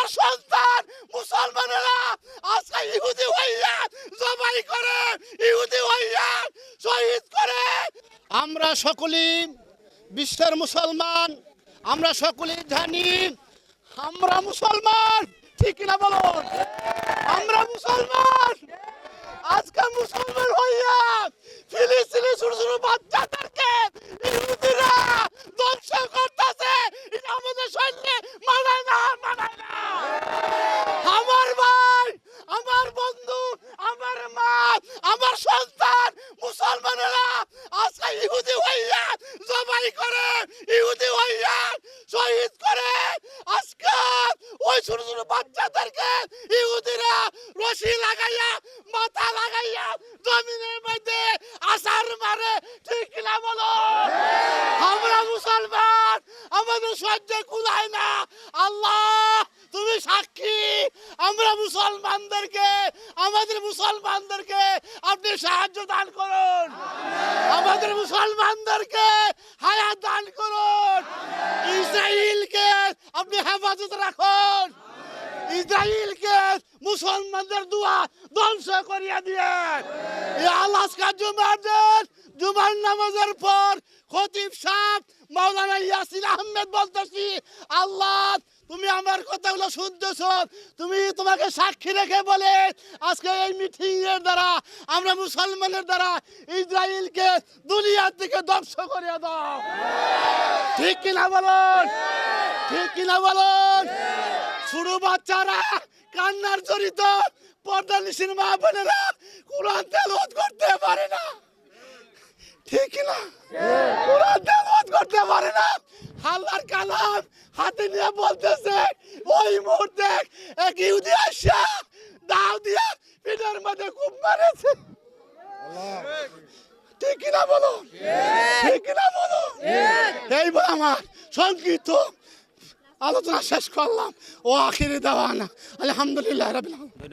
আল্লাহর সন্তান মুসলমানেরা আজকে ইহুদি হইয়া জবাই করে, ইহুদি হইয়া শহীদ করে। আমরা সকলেই বিশ্বের মুসলমান, আমরা সকলেই জানি আমরা মুসলমান, ঠিক না বলো? আমরা মুসলমান। আজকে মুসলমান হইয়া ফিলিস্তিন সন্তান মুসলমানেরা আজকে ইহুদি হইয়া জবাই করে, ইহুদি হইয়া শহীদ করে। আজকে ওই ছোট ছোট বাচ্চাদেরকে ইহুদিরা রশি লাগাইয়া, মাথা লাগাইয়া জমিনের মধ্যে আসার মারে। ঠিক না বলো? আমরা মুসলমান, আমাদের সহ্য কুলায় না। আল্লাহ, তুমি সাক্ষী। আমরা মুসলমানদেরকে আমাদের মুসলমানদেরকে আপনি সাহায্য দান করুন। আমাদের মুসলমানদেরকে হায়াত দান করুন। ইসরায়েলকে আপনি হেফাজত রাখুন। ইসরায়েলকে মুসলমানদের দোয়া ধ্বংস করিয়া দিয়ে। আলাস্কা জুমার দিন জুমার নামাজের পর খতিব সাহেব মাওলানা ইয়াসিন আহমেদ বলতেছি আল্লাহ তুমি আমার কথাগুলো শুনতেছ। তুমি তোমাকে সাক্ষী রেখে বলে, আজকে এই মিটিং এর দ্বারা, আমরা মুসলমানের দ্বারা ইসরায়েলকে দুনিয়ার দিকে ধ্বংস করে দাও। ঠিক কিনা বলুন ঠিক কিনা বলুন শুরু বাচ্চারা কান্নার জড়িত, পর্দা নিশির মা বোনেরা কোরআন তেলাওয়াত করতে পারে না। ঠিক না কোরআন তেলাওয়াত করতে পারে না। আল্লাহর কালাম, হাতে নিয়ে বলতেছে, ওই মুহূর্তে এক ইহুদি আসা, দাও দিয়া পিঠের মধ্যে খুব মারেছে। ঠিক না বলো? ঠিক না বলো? এইবার আমার সংক্ষিপ্ত আলোচনা শেষ করলাম। ও আখিরি দেওয়ানা। আলহামদুলিল্লাহ রাবিল।